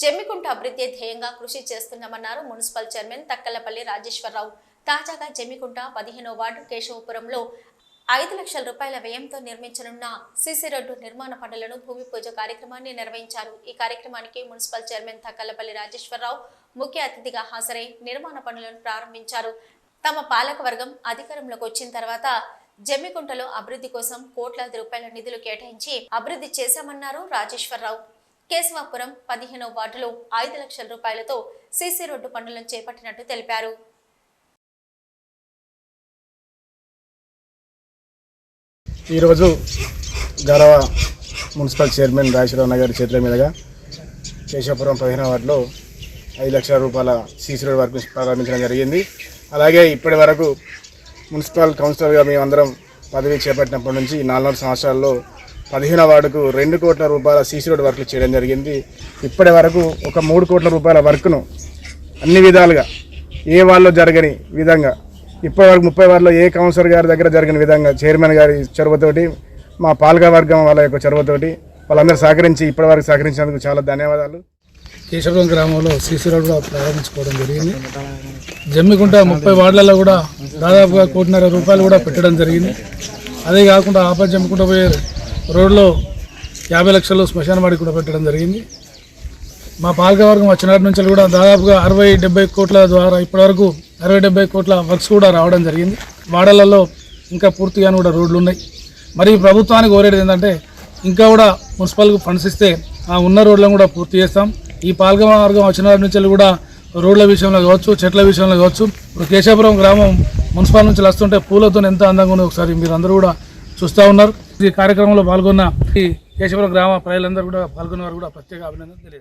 జమ్మికుంట అభివృద్ధి ధ్యేయంగా కృషి చేస్తున్నామన్నారు మున్సిపల్ చైర్మన్ తక్కలపల్లి రాజేశ్వరరావు. తాజాగా జమ్మికుంట పదిహేనో వార్డు కేశవపురంలో ఐదు లక్షల రూపాయల వ్యయంతో నిర్మించనున్న సీసీ రోడ్డు నిర్మాణ పనులను భూమి పూజ కార్యక్రమాన్ని నిర్వహించారు. ఈ కార్యక్రమానికి మున్సిపల్ చైర్మన్ తక్కలపల్లి రాజేశ్వరరావు ముఖ్య అతిథిగా హాజరై నిర్మాణ పనులను ప్రారంభించారు. తమ పాలకవర్గం అధికారంలోకి వచ్చిన తర్వాత జమ్మికుంటలో అభివృద్ధి కోసం కోట్లాది రూపాయల నిధులు కేటాయించి అభివృద్ధి చేశామన్నారు రాజేశ్వరరావు. కేశవాపురం పదిహేనో వార్డులో ఐదు లక్షల రూపాయలతో సీసీ రోడ్డు పనులను చేపట్టినట్టు తెలిపారు. ఈరోజు గౌరవ మున్సిపల్ చైర్మన్ రాజేశ్వరరావు గారి చేతుల మీదుగా కేశవపురం పదిహేనవ వార్డులో ఐదు లక్షల రూపాయల సీసీ రోడ్ వర్క్ ప్రారంభించడం జరిగింది. అలాగే ఇప్పటి వరకు మున్సిపల్ కౌన్సిలర్గా మేమందరం పదవి చేపట్టినప్పటి నుంచి నాలుగు సంవత్సరాల్లో పదిహేను వార్డుకు రెండు కోట్ల రూపాయల సీసీ రోడ్ వర్క్లు చేయడం జరిగింది. ఇప్పటి వరకు ఒక మూడు కోట్ల రూపాయల వర్క్ను అన్ని విధాలుగా ఏ వాళ్ళు జరగని విధంగా ఇప్పటివరకు ముప్పై వారిలో ఏ కౌన్సిలర్ గారి దగ్గర జరిగిన విధంగా చైర్మన్ గారి చొరవతోటి మా పాలక వర్గం వాళ్ళ యొక్క చొరవతోటి వాళ్ళందరూ సహకరించి ఇప్పటివరకు సహకరించినందుకు చాలా ధన్యవాదాలు. కేశవరం గ్రామంలో సీసీ రోడ్ కూడా ప్రారంభించుకోవడం జరిగింది. జమ్మికుంట ముప్పై వార్డులలో కూడా దాదాపుగా కోటిన్నర రూపాయలు కూడా పెట్టడం జరిగింది. అదే కాకుండా ఆపద జమ్మికుంట పోయే రోడ్లో యాభై లక్షలు శ్మశాన వాడికి కూడా పెట్టడం జరిగింది. మా పాలకవర్గం వచ్చినటి నుంచి కూడా దాదాపుగా అరవై డెబ్బై కోట్ల ద్వారా ఇప్పటివరకు అరవై డెబ్బై కోట్ల వర్క్స్ కూడా రావడం జరిగింది. వాడలలో ఇంకా పూర్తిగాను కూడా రోడ్లు ఉన్నాయి. మరి ప్రభుత్వానికి కోరేది ఏంటంటే ఇంకా కూడా మున్సిపల్కి ఫండ్స్ ఇస్తే ఆ ఉన్న రోడ్లను కూడా పూర్తి చేస్తాం. ఈ పాలకవర్గం వచ్చిన నుంచి కూడా రోడ్ల విషయంలో కావచ్చు చెట్ల విషయంలో కావచ్చు ఇప్పుడు కేశాపురం గ్రామం మున్సిపల్ నుంచి వస్తుంటే పూలతో ఎంత అందంగా ఉందో ఒకసారి మీరు అందరూ కూడా చూస్తూ ఉన్నారు. ఈ కార్యక్రమంలో పాల్గొన్న ఈ కేశవరం గ్రామ ప్రజలందరూ కూడా పాల్గొన్న వారు కూడా ప్రత్యేక అభినందన తెలియదు